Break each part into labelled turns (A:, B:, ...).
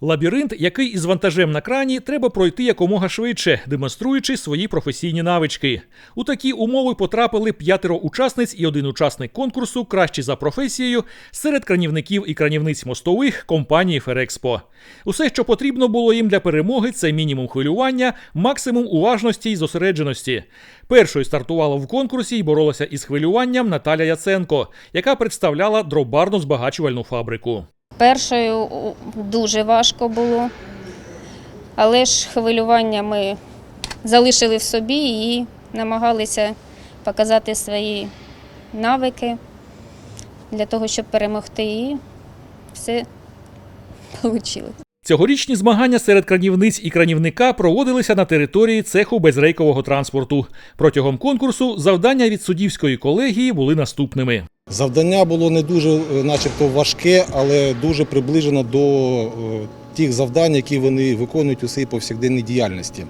A: Лабіринт, який із вантажем на крані, треба пройти якомога швидше, демонструючи свої професійні навички. У такі умови потрапили п'ятеро учасниць і один учасник конкурсу кращі за професією серед кранівників і кранівниць мостових компанії Ферекспо. Усе, що потрібно було їм для перемоги, це мінімум хвилювання, максимум уважності і зосередженості. Першою стартувала в конкурсі і боролася із хвилюванням Наталя Яценко, яка представляла дробарну збагачувальну фабрику.
B: Першою дуже важко було, але ж хвилювання ми залишили в собі і намагалися показати свої навики для того, щоб перемогти, і все вийшло.
A: Цьогорічні змагання серед кранівниць і кранівника проводилися на території цеху безрейкового транспорту. Протягом конкурсу завдання від суддівської колегії були наступними.
C: Завдання було не дуже, е, начебто, важке, але дуже приближено до е, тих завдань, які вони виконують у своїй повсякденній діяльності.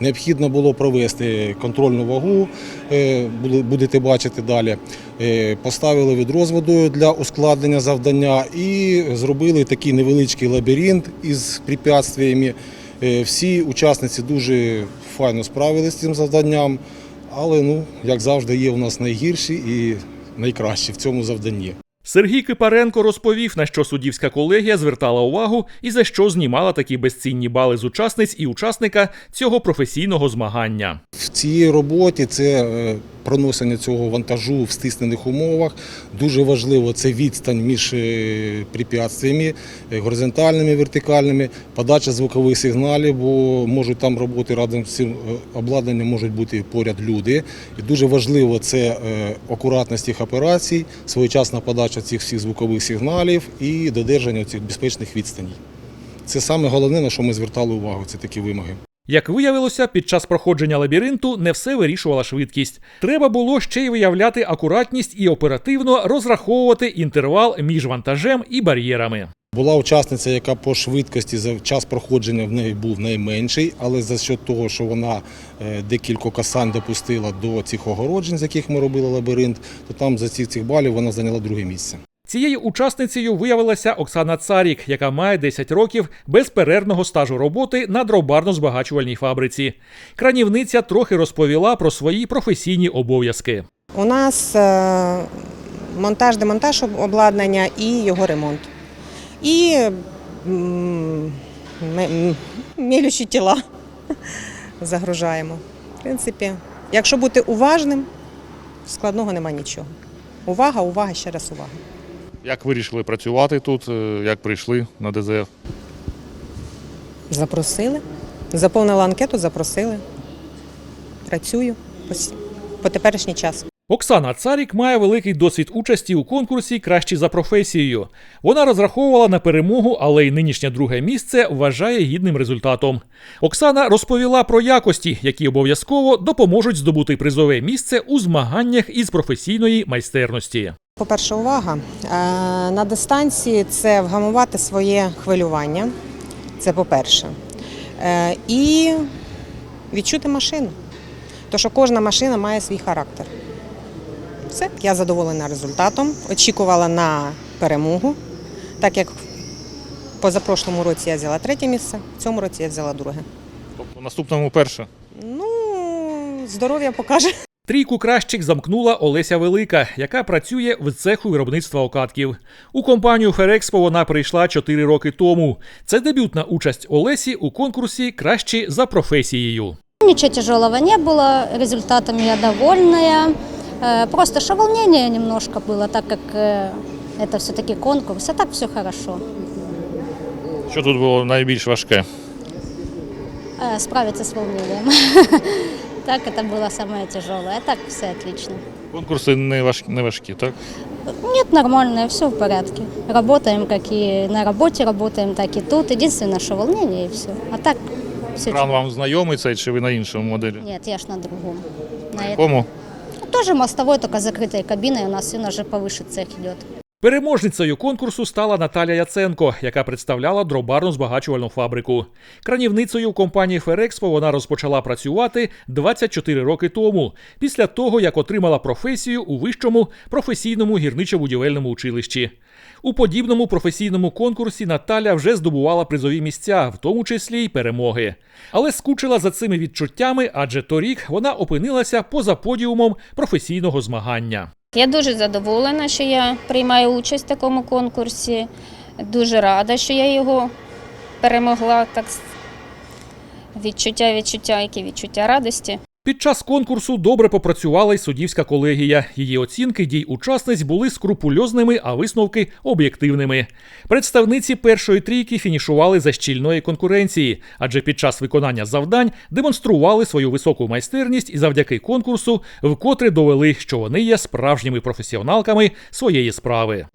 C: Необхідно було провести контрольну вагу, е, будете бачити далі. Е, Поставили відро водою для ускладнення завдання і зробили такий невеличкий лабіринт із препятствиями. Е, Всі учасниці дуже файно справилися з цим завданням, але ну, як завжди, є у нас найгірші і найкращі в цьому завданні.
A: Сергій Кипаренко розповів, на що суддівська колегія звертала увагу і за що знімала такі безцінні бали з учасниць і учасника цього професійного змагання.
C: В цій роботі це е, проносення цього вантажу в стиснених умовах. Дуже важливо це відстань між е, препятствиями, е, горизонтальними, вертикальними, подача звукових сигналів, бо можуть там роботи разом з цим е, обладнанням можуть бути поряд люди. І дуже важливо це акуратність їх операцій, своєчасна подача цих всіх звукових сигналів і додержання цих безпечних відстаней. Це саме головне, на що ми звертали увагу, це такі вимоги.
A: Як виявилося, під час проходження лабіринту не все вирішувала швидкість. Треба було ще й виявляти акуратність і оперативно розраховувати інтервал між вантажем і бар'єрами.
C: Була учасниця, яка по швидкості за час проходження в неї був найменший, але за счет того, що вона е, декілька касань допустила до цих огороджень, з яких ми робили лабіринт, то там за цих цих балів вона зайняла друге місце.
A: Цією учасницею виявилася Оксана Царік, яка має 10 років безперервного стажу роботи на дробарно-збагачувальній фабриці. Кранівниця трохи розповіла про свої професійні обов'язки.
D: У нас е, монтаж, демонтаж обладнання і його ремонт. І мілючі тіла загружаємо. В принципі, якщо бути уважним, складного нема нічого. Увага, увага, ще раз увага.
E: Як вирішили працювати тут, е, як прийшли на ДЗФ?
D: Запросили, заповнила анкету, запросили. Працюю по, по теперішній час.
A: Оксана Царік має великий досвід участі у конкурсі Кращі за професією. Вона розраховувала на перемогу, але й нинішнє друге місце вважає гідним результатом. Оксана розповіла про якості, які обов'язково допоможуть здобути призове місце у змаганнях із професійної майстерності.
D: По-перше, увага. Е, На дистанції це вгамувати своє хвилювання. Це по-перше. Е, І відчути машину. Тому що кожна машина має свій характер. Все, я задоволена результатом. Очікувала на перемогу, так як позапрошлому році я взяла третє місце, в цьому році я взяла друге.
E: Тобто наступному перше.
D: Ну, здоров'я покаже.
A: Трійку кращих замкнула Олеся Велика, яка працює в цеху виробництва окатків. У компанію Ферекспо вона прийшла 4 роки тому. Це дебютна участь Олесі у конкурсі Кращі за професією.
F: Ничего тяжелого не было, результатами я довольная. Э, Просто что волнение немножко было, так как э, это все-таки конкурс, а так все хорошо.
E: Що тут було найбільш важке?
F: Э, Справиться с волнением. Так это было самое тяжелое, а так все отлично.
E: Конкурси не важкі, не важкі, так?
F: Нет, нормально, все в порядке. Работаем как и на работе работаем, так и тут. Единственное, что волнение и все. А так все.
E: Кран вам знайомий цей чи ви на іншому моделі?
F: Нет, я ж на другом. На этом.
E: Якому?
F: Тоже мостовой, только закрытой кабиной. У нас сын уже повыше цех идет.
A: Переможницею конкурсу стала Наталя Яценко, яка представляла дробарну збагачувальну фабрику. Кранівницею в компанії Ферекспо вона розпочала працювати 24 роки тому, після того як отримала професію у вищому професійному гірничо-будівельному училищі. У подібному професійному конкурсі Наталя вже здобувала призові місця, в тому числі й перемоги. Але скучила за цими відчуттями, адже торік вона опинилася поза подіумом професійного змагання.
B: Я дуже задоволена, що я приймаю участь в такому конкурсі. Дуже рада, що я його перемогла. Так відчуття, відчуття, які відчуття радості.
A: Під час конкурсу добре попрацювала й суддівська колегія. Її оцінки дій учасниць були скрупульозними, а висновки об'єктивними. Представниці першої трійки фінішували за щільної конкуренції, адже під час виконання завдань демонстрували свою високу майстерність і завдяки конкурсу вкотре довели, що вони є справжніми професіоналками своєї справи.